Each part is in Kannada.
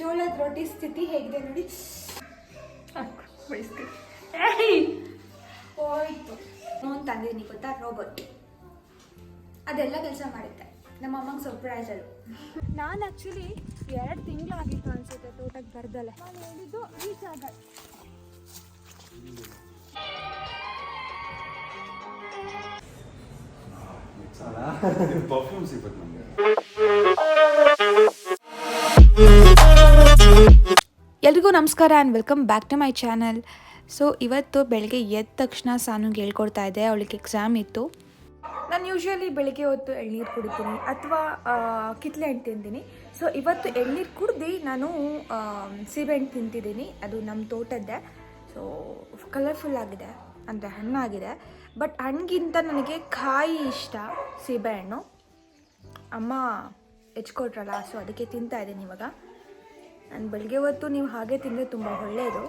ಜೋಳದ ರೊಟ್ಟಿ ಸ್ಥಿತಿ ಹೇಗಿದೆ ನೋಡಿ. ಹೋಯ್ತು. ನೋನ್ ತಂದಿದ್ದೀನಿ ಗೊತ್ತಾ? ರೋಬೋಟ್ ಅದೆಲ್ಲ ಕೆಲಸ ಮಾಡುತ್ತೆ. ನಮ್ಮ ಅಮ್ಮಂಗೆ ಸರ್ಪ್ರೈಸ್ ಅದು. ನಾನು ಆ್ಯಕ್ಚುಲಿ ಎರಡು ತಿಂಗಳು ಆಗಿತ್ತು ಅನ್ಸುತ್ತೆ ತೋಟಕ್ಕೆ ಬರ್ದಲ್ಲೇ ನಾನು ಹೇಳಿದ್ದು ರೀಚ್ ಆಗ ಪರ್ಫ್ಯೂಮ್ ಸಿಗುತ್ತೆ ನಮಗೆ. ಎಲ್ರಿಗೂ ನಮಸ್ಕಾರ and welcome back to my channel so ಇವತ್ತು ಬೆಳಗ್ಗೆ ಎದ್ದ ತಕ್ಷಣ ಸಾನುಗೆ ಹೇಳ್ಕೊಡ್ತಾ ಇದ್ದೆ. ಅವಳಿಗೆ ಎಕ್ಸಾಮ್ ಇತ್ತು. ನಾನು ಯೂಶ್ವಲಿ ಬೆಳಗ್ಗೆ ಹೊತ್ತು ಎಳ್ನೀರು ಕುಡಿತೀನಿ ಅಥವಾ ಕಿತ್ಲೆ ಹಣ್ಣು ತಿಂತೀನಿ. ಸೊ ಇವತ್ತು ಎಳ್ನೀರು ಕುಡ್ದು ನಾನು ಸೀಬೆಹಣ್ಣು ತಿಂತಿದ್ದೀನಿ. ಅದು ನಮ್ಮ ತೋಟದ್ದೇ. ಸೊ ಕಲರ್ಫುಲ್ ಆಗಿದೆ. ಅಂದರೆ ಹಣ್ಣಾಗಿದೆ. ಬಟ್ ಹಣ್ಣಿಗಿಂತ ನನಗೆ ಕಾಯಿ ಇಷ್ಟ ಸೀಬೆಹಣ್ಣು ಅಮ್ಮ ಹೆಚ್ಕೊಟ್ರಲ್ಲ ಸೊ ಅದಕ್ಕೆ ತಿಂತಾ ಇದ್ದೀನಿ ಇವಾಗ. ನಾನು ಬೆಳಗ್ಗೆ ಹೊತ್ತು ನೀವು ಹಾಗೆ ತಿಂದರೆ ತುಂಬ ಒಳ್ಳೆಯದು.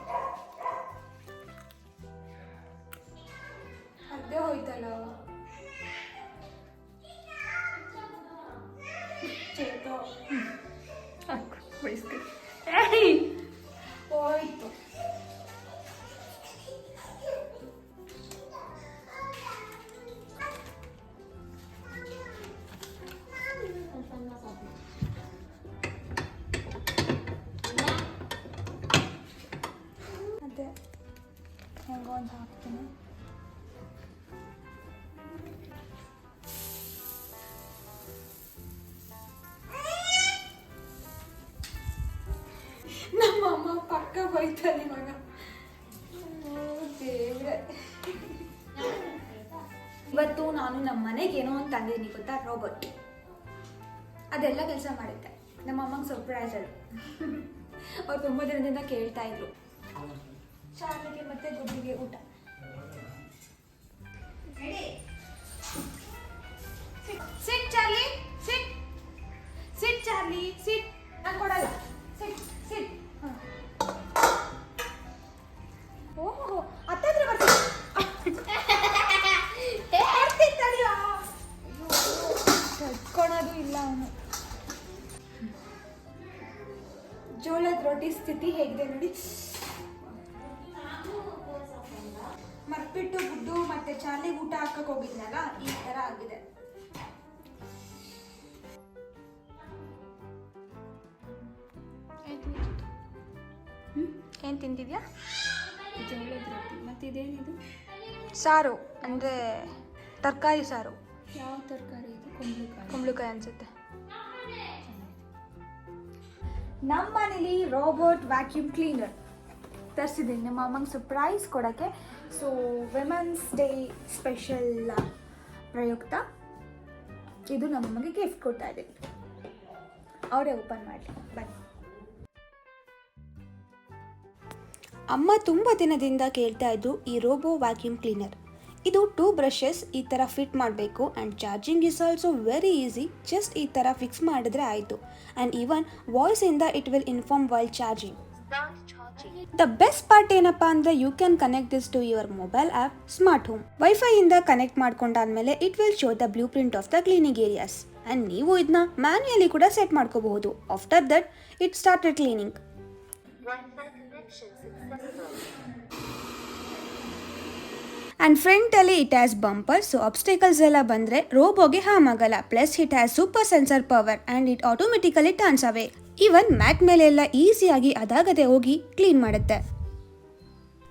ಅದೇ ಹೋಯ್ತಲ್ಲ. ಚೇತೋ. To ಹಾಕ್ತೀನಿ ನಮ್ಮ ಅಮ್ಮ ಪಕ್ಕ ಇವತ್ತು ನಾನು ನಮ್ಮ ಮನೆಗೆ ಏನೋ ಅಂತ ಅಂದಿದ್ದೀನಿ ಗೊತ್ತಾ? ರೋಬೋಟ್ ಅದೆಲ್ಲ ಕೆಲಸ ಮಾಡುತ್ತೆ ನಮ್ಮ ಅಮ್ಮಂಗೆ ಸರ್ಪ್ರೈಸ್ ಅದು. ಅವ್ರು ತುಂಬ ದಿನದಿಂದ ಕೇಳ್ತಾ ಇದ್ರು. ಶಾಲೆಗೆ ಮತ್ತೆ ಗುಡ್ಡಿಗೆ ಊಟ. ಸಿಟ್ ಚಾರ್ಲಿ ಸಿಟ್ ಸಿಟ್ ಚಾರ್ಲಿ ಸಿಟ್ ನಾನು ಕೊಡಲ್ಲ. ಸಿಟ್ ಸಿಟ್ ಓಹೋ ಹತ್ತತ್ರ ಬರ್ತೀನಿ. ಕಟ್ಕೊಳೋದು ಇಲ್ಲ ಅವನು. ಜೋಳದ ರೊಟ್ಟಿ ಸ್ಥಿತಿ ಹೇಗಿದೆ ನೋಡಿ. ಮರ್ಬಿಟ್ಟು ಗುಡ್ಡು ಮತ್ತೆ ಚಾಲಿ ಊಟ ಹಾಕಕ್ ಹೋಗಿದ್ನಲ್ಲ ಈ ತರ ಆಗಿದೆ. ಏನ್ ತಿಂದಿದ್ಯಾ ಜೋಳದ ರೊಟ್ಟಿ ಮತ್ತು ಇದೇನಿದು ಸಾರು ಅಂದ್ರೆ ತರಕಾರಿ ಸಾರು. ಯಾವ ತರಕಾರಿ ಇದು? ಕುಂಬಳಕಾಯಿ. ಕುಂಬಳಕಾಯಿ ಅನ್ಸುತ್ತೆ. ನಮ್ಮ ಮನೇಲಿ ರೋಬೋಟ್ ವ್ಯಾಕ್ಯೂಮ್ ಕ್ಲೀನರ್ ತರಿಸಿದ್ದೀನಿ. ನಿಮ್ಮ ಅಮ್ಮಂಗೆ ಸರ್ಪ್ರೈಸ್ ಕೊಡೋಕ್ಕೆ. ಸೊ ವಿಮೆನ್ಸ್ ಡೇ ಸ್ಪೆಷಲ್ ಪ್ರಯುಕ್ತ ಇದು ನಮ್ಮಮ್ಮಗೆ ಗಿಫ್ಟ್ ಕೊಡ್ತಾ ಇದ್ದೀನಿ. ಅವರೇ ಓಪನ್ ಮಾಡಲಿ. ಬನ್ನಿ. ಅಮ್ಮ ತುಂಬ ದಿನದಿಂದ ಕೇಳ್ತಾ ಇದ್ದು ಈ ರೋಬೋ ವ್ಯಾಕ್ಯೂಮ್ ಕ್ಲೀನರ್ ಇದು ಟೂ ಬ್ರಷಸ್ ಈ ಥರ ಫಿಟ್ ಮಾಡಬೇಕು and charging is also very easy just ಈ ಥರ ಫಿಕ್ಸ್ ಮಾಡಿದ್ರೆ ಆಯಿತು. And even ವಾಯ್ಸಿಂದ it will inform while charging the best part ಏನಪ್ಪಾ ಅಂದ್ರೆ you can connect this to your mobile app smart home ವೈಫೈಯಿಂದ connect ಮಾಡ್ಕೊಂಡಾದ್ಮೇಲೆ it will show the blueprint of the cleaning areas and ನೀವು ಇದನ್ನ ಮ್ಯಾನ್ಯಲಿ ಕೂಡ ಸೆಟ್ ಮಾಡ್ಕೋಬಹುದು. After that it started cleaning and ಫ್ರಂಟಲ್ಲಿ it has bumper so obstacles ಎಲ್ಲ ಬಂದರೆ ರೋಬೋಗೆ ಹಾಮ್ ಆಗಲ್ಲ. Plus it has super sensor power and it automatically turns away even mat ಮೇಲೆಲ್ಲ ಈಸಿಯಾಗಿ ಅದಾಗದೆ ಹೋಗಿ ಕ್ಲೀನ್ ಮಾಡುತ್ತೆ.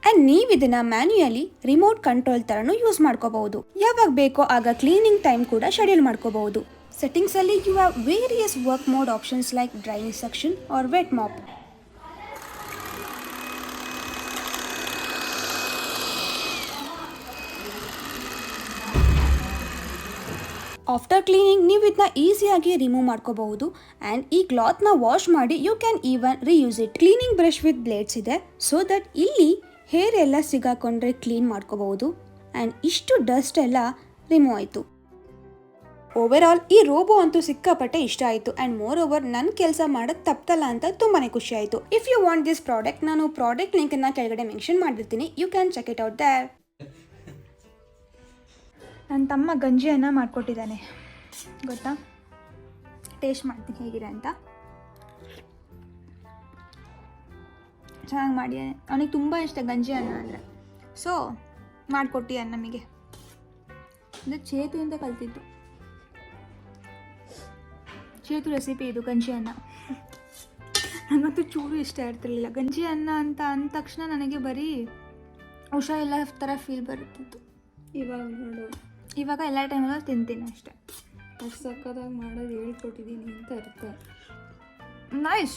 ಆ್ಯಂಡ್ ನೀವು ಇದನ್ನ ಮ್ಯಾನ್ಯುಯಲಿ ರಿಮೋಟ್ ಕಂಟ್ರೋಲ್ ಥರನೂ ಯೂಸ್ ಮಾಡ್ಕೋಬಹುದು. ಯಾವಾಗ ಬೇಕೋ ಆಗ ಕ್ಲೀನಿಂಗ್ ಟೈಮ್ ಕೂಡ ಶೆಡ್ಯೂಲ್ ಮಾಡ್ಕೋಬಹುದು. ಸೆಟ್ಟಿಂಗ್ಸಲ್ಲಿ you have various work mode options like drying section or wet mop after cleaning ನೀವು ಇದನ್ನ ಈಸಿಯಾಗಿ ರಿಮೂವ್ ಮಾಡ್ಕೋಬಹುದು. ಆ್ಯಂಡ್ ಈ ಕ್ಲಾತ್ನ ವಾಶ್ ಮಾಡಿ you can even reuse it cleaning brush with blades ಇದೆ. ಸೊ ದಟ್ ಇಲ್ಲಿ ಹೇರ್ ಎಲ್ಲ ಸಿಗಾಕೊಂಡ್ರೆ ಕ್ಲೀನ್ ಮಾಡ್ಕೋಬಹುದು. ಆ್ಯಂಡ್ ಇಷ್ಟು ಡಸ್ಟ್ ಎಲ್ಲ ರಿಮೂವ್ ಆಯಿತು. ಓವರ್ ಆಲ್ ಈ ರೋಬೋ ಅಂತೂ ಸಿಕ್ಕಾಪಟ್ಟೆ ಇಷ್ಟ ಆಯಿತು. ಆ್ಯಂಡ್ ಮೋರ್ ಓವರ್ ನನ್ನ ಕೆಲಸ ಮಾಡೋದು ತಪ್ಪಲ್ಲ ಅಂತ ತುಂಬಾ ಖುಷಿ ಆಯಿತು. If you want this product ನಾನು ಪ್ರಾಡಕ್ಟ್ ಲಿಂಕನ್ನು ಕೆಳಗಡೆ ಮೆನ್ಷನ್ ಮಾಡಿರ್ತೀನಿ you can check it out there ನನ್ನ ತಮ್ಮ ಗಂಜಿಯನ್ನು ಮಾಡಿಕೊಟ್ಟಿದ್ದಾನೆ. ಗೊತ್ತಾ? ಟೇಸ್ಟ್ ಮಾಡ್ತೀನಿ ಹೇಗಿದೆ ಅಂತ. ಚೆನ್ನಾಗಿ ಮಾಡಿ ಅವನಿಗೆ ತುಂಬ ಇಷ್ಟ ಗಂಜಿ ಅನ್ನ ಅಂದರೆ. ಸೊ ಮಾಡಿಕೊಟ್ಟಿಯ ನಮಗೆ? ಅಂದರೆ ಅಂತ ಕಲ್ತಿದ್ದು. ಚೇತು ರೆಸಿಪಿ ಇದು ಗಂಜಿ ಅನ್ನ. ನನಗಂತೂ ಚೂರು ಇಷ್ಟ ಇರ್ತಿರ್ಲಿಲ್ಲ. ಗಂಜಿ ಅನ್ನ ಅಂತ ಅಂದ ತಕ್ಷಣ ನನಗೆ ಬರೀ ಹುಷಾರಿಲ್ಲ ಥರ ಫೀಲ್ ಬರುತ್ತಿತ್ತು. ಇವಾಗ ನೋಡು. ಇವಾಗ ಎಲ್ಲ ಟೈಮಲ್ಲೂ ತಿಂತೀನಿ ಅಷ್ಟೇ. ಅಷ್ಟು ಸಕ್ಕದಾಗಿ ಮಾಡೋದು ಹೇಳ್ಕೊಟ್ಟಿದ್ದೀನಿ ಅಂತ ಅರ್ಥ. ನೈಸ್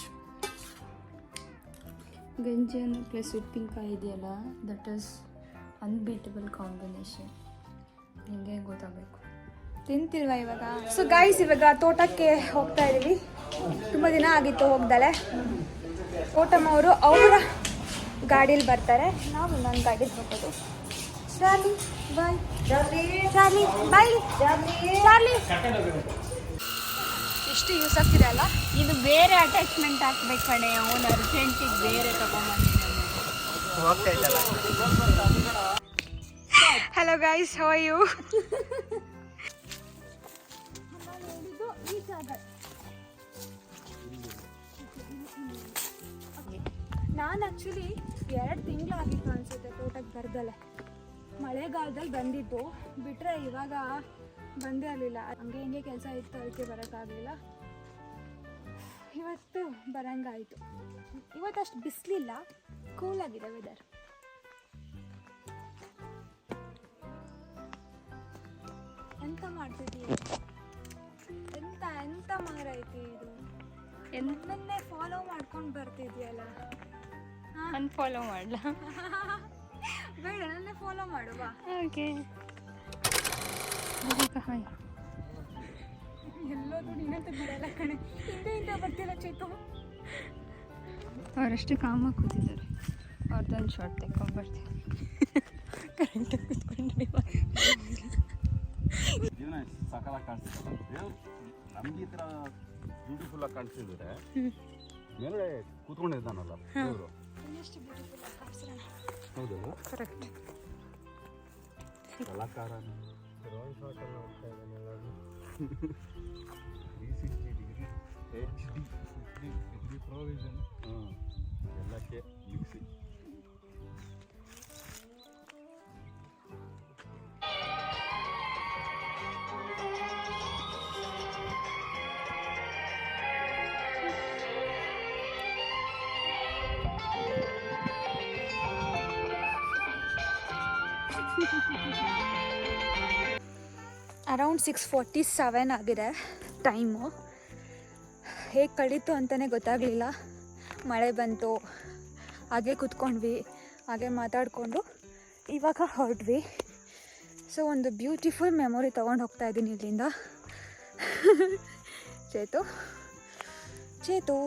ಗಂಜಿ ಅನ್ನ ಪ್ಲಸ್ ಉಪ್ಪಿನಕಾಯಿ ಇದೆಯಲ್ಲ ದಟ್ ಇಸ್ ಅನ್ಬೀಟಬಲ್ ಕಾಂಬಿನೇಷನ್ ನಿಮಗೆ ಗೊತ್ತಾಗಬೇಕು. ತಿಂತಿಲ್ವಾ ಇವಾಗ? ಸೊ ಗಾಯ್ಸ್ ಇವಾಗ ತೋಟಕ್ಕೆ ಹೋಗ್ತಾ ಇದ್ದೀವಿ. ತುಂಬ ದಿನ ಆಗಿತ್ತು ಹೋಗ್ದಲೆ. ತೋಟಮ್ಮ ಅವರು ಅವರ ಗಾಡೀಲಿ ಬರ್ತಾರೆ. ನಾವು ನನ್ನ ಗಾಡೀಲಿ ಹೋಗೋದು Charlie boy Charlie boy Charlie ಎಷ್ಟು ಯೂಸ್ ಆಗ್ತಿದೆ ಅಲ್ಲ? ಇದು ಬೇರೆ ಅಟ್ಯಾಚ್ಮೆಂಟ್ ಹಾಕ್ಬೇಕು ಕಣೆ ಅವನು ಅರ್ಜೆಂಟಿಗೆ ಬೇರೆ ತಗೊಂಬಂದಿದ್ದಾನೆ. ಹಲೋ ಗಾಯ್ಸ್ ಹೌ ಯು ನಾನು ಆ್ಯಕ್ಚುಲಿ ಎರಡು ತಿಂಗಳಾಗಿ ಕಾಣಿಸುತ್ತೆ ತೋಟಕ್ಕೆ ಬರ್ದಲೆ. ಮಳೆಗಾಲದಲ್ಲಿ ಬಂದಿದ್ದು ಬಿಟ್ಟರೆ ಇವಾಗ ಬಂದೇ ಇರಲಿಲ್ಲ. ಹಂಗೆ ಹಿಂಗೆ ಕೆಲಸ ಇತ್ತು ಅದಕ್ಕೆ ಬರೋಕ್ಕಾಗಲಿಲ್ಲ. ಇವತ್ತು ಬರಂಗಾಯಿತು. ಇವತ್ತಷ್ಟು ಬಿಸಿಲಿಲ್ಲ ಕೂಲಾಗಿದೆ ವೆದರ್ ಎಂತ ಮಾಡ್ತಿದ್ದೀಯ ಎಂತ ಎಂತ ಮಾರೈತಿ ಇದು? ಎಂತನ್ನೇ ಫಾಲೋ ಮಾಡ್ಕೊಂಡು ಬರ್ತಿದ್ಯಲ್ಲ. ಅನ್ಫಾಲೋ ಮಾಡಲ? ಬೇಡ ನನ್ನೇ ಫಾಲೋ ಮಾಡುವ ಓಕೆ ಎಲ್ಲೋದು ನೀನಂತ ಬಿಡಲ್ಲ ಕಣೆ. ಹಿಂದೆ ಹಿಂದೆ ಬರ್ತಿಲ್ಲ ಚೇತು. ಅವರಷ್ಟು ಕಾಮಾಗಿ ಕೂತಿದ್ದಾರೆ. ಅವ್ರದ್ದೊಂದು ಶಾರ್ಟ್ ತೆಕ್ಕೊಂಡ್ಬರ್ತೀನಿ ಕರೆಂಟಾಗಿ ಕೂತ್ಕೊಂಡ್ರೆ ಜೀವನ ಸಕಾಲಾಗಿ ಕಾಣಿಸ್ತಲ್ಲ ದೇವ್ರು ನಮ್ಗೆ ಈ ಥರ ಬ್ಯೂಟಿಫುಲ್ ಆಗಿ ಕಾಣಿಸಿದ್ರೆ ಮೇಲೆ ಕೂತ್ಕೊಂಡಿದ್ದಾನಲ್ಲ ದೇವರು ಕರೆಕ್ಟ್ ಬ್ಯೂಟಿಫುಲ್ ಕಾಣಿಸ್ತಾನೆ ಹೌದು correct ಕಲಾಕಾರ three sixty degree H D degree provision ಹಾಂ ಎಲ್ಲಕ್ಕೆ mixie around six forty seven ಆಗಿದೆ. ಟೈಮು ಹೇಗೆ ಕಳೀತು ಅಂತಲೇ ಗೊತ್ತಾಗಲಿಲ್ಲ. ಮಳೆ ಬಂತು. ಹಾಗೆ ಕೂತ್ಕೊಂಡ್ವಿ. ಹಾಗೆ ಮಾತಾಡಿಕೊಂಡು ಇವಾಗ ಹೊರಟ್ವಿ. ಸೊ ಒಂದು ಬ್ಯೂಟಿಫುಲ್ ಮೆಮೊರಿ ತೊಗೊಂಡು ಹೋಗ್ತಾ ಇದ್ದೀನಿ ಇಲ್ಲಿಂದ. Chethu. Chethu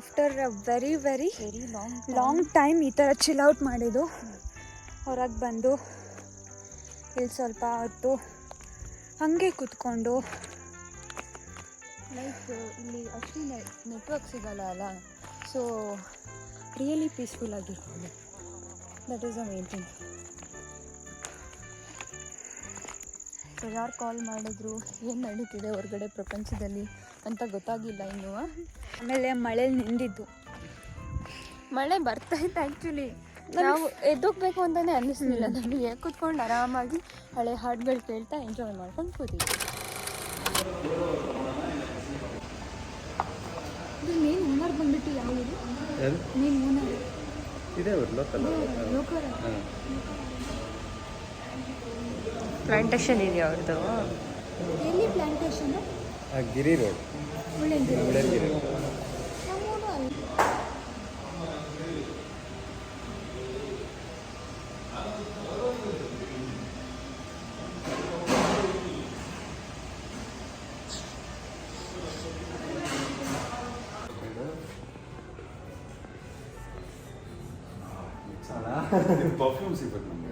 after very very very long long time ಈ ಥರ ಚಿಲ್ ಔಟ್ ಮಾಡಿದ್ದು. ಹೊರಗೆ ಬಂದು ಇಲ್ಲಿ ಸ್ವಲ್ಪ ಹೊತ್ತು ಹಾಗೆ ಕೂತ್ಕೊಂಡು ಲೈಕ್ ಇಲ್ಲಿ ಅಷ್ಟು ನೆಟ್ವರ್ಕ್ ಸಿಗಲ್ಲ ಅಲ್ಲ. ಸೊ ರಿಯಲಿ ಪೀಸ್ಫುಲ್ ಆಗಿರ್ಬೋದು that is a main thing so ಯಾರು ಕಾಲ್ ಮಾಡಿದ್ರು, ಏನು ನಡೀತಿದೆ ಹೊರಗಡೆ ಪ್ರಪಂಚದಲ್ಲಿ ಅಂತ ಗೊತ್ತಾಗಿಲ್ಲ ಇನ್ನೂ. ಆಮೇಲೆ ಮಳೆ ನಿಂದಿದ್ದು. ಮಳೆ ಬರ್ತಾ ಇತ್ತು ಆ್ಯಕ್ಚುಲಿ ನಾವು ಎದ್ದೋಗ್ಬೇಕು ಅಂತಾನೆ ಅನ್ನಿಸ್ಲಿಲ್ಲ. ನಮಗೆ ಕೂತ್ಕೊಂಡು ಆರಾಮಾಗಿ ಹಳೆ ಹಾಡುಗಳು ಕೇಳ್ತಾ ಎಂಜಾಯ್ ಮಾಡ್ಕೊಂಡು ಕೂತಿದ್ವಿ ಮೇನ್ ಓನರ್ ಬಂದ್ಬಿಟ್ಟು ಯಾವುದು ಮೇನ್ ಓನರ್ ಇದೇ ಲೋಕಲ್ ಲೋಕರ ಪ್ಲಾಂಟೇಶನ್ ಇದೆಯಾ ಅವ್ರದ್ದು ಎಲ್ಲಿ ಪ್ಲಾಂಟೇಶನ್ ಗಿರಿ ರೋಡ್. ಒಳ್ಳೆದು ಪರ್ಫ್ಯೂಮ್ ಸಿಗ್ಬೇಕು ನಮ್ಗೆ